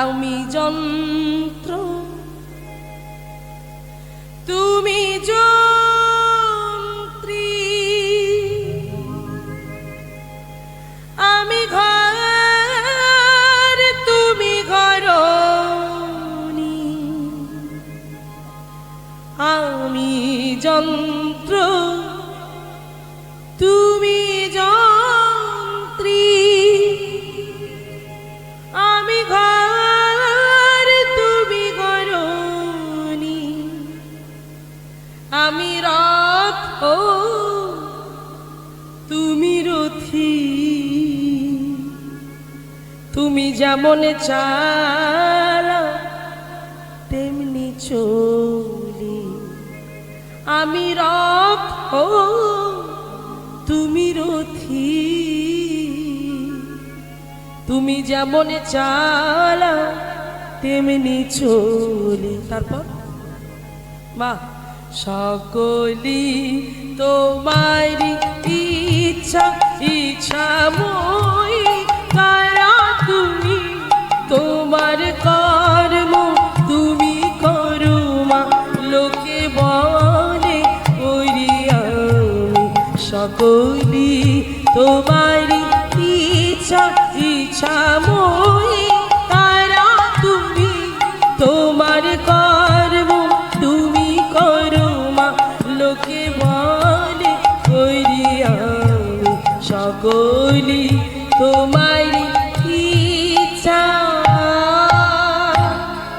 আমি যন্ত্র। তুমি আমি ঘর তুমি ঘরণী। আমি যন্ত্র। আমি রথ তুমি রথি। তুমি যেমন চালা, তেমনি চলি। আমি রথ তুমি রথি। তুমি যেমন চালা, তেমনি চলি। তারপর? মা সকলি তোমারি ইচ্ছা ইচ্ছা মই। কারা তুমি, তোমার কর্ম তুমি করো মা। লোকে বলে করি আমি সকলি তোমারি সকলি তোমারি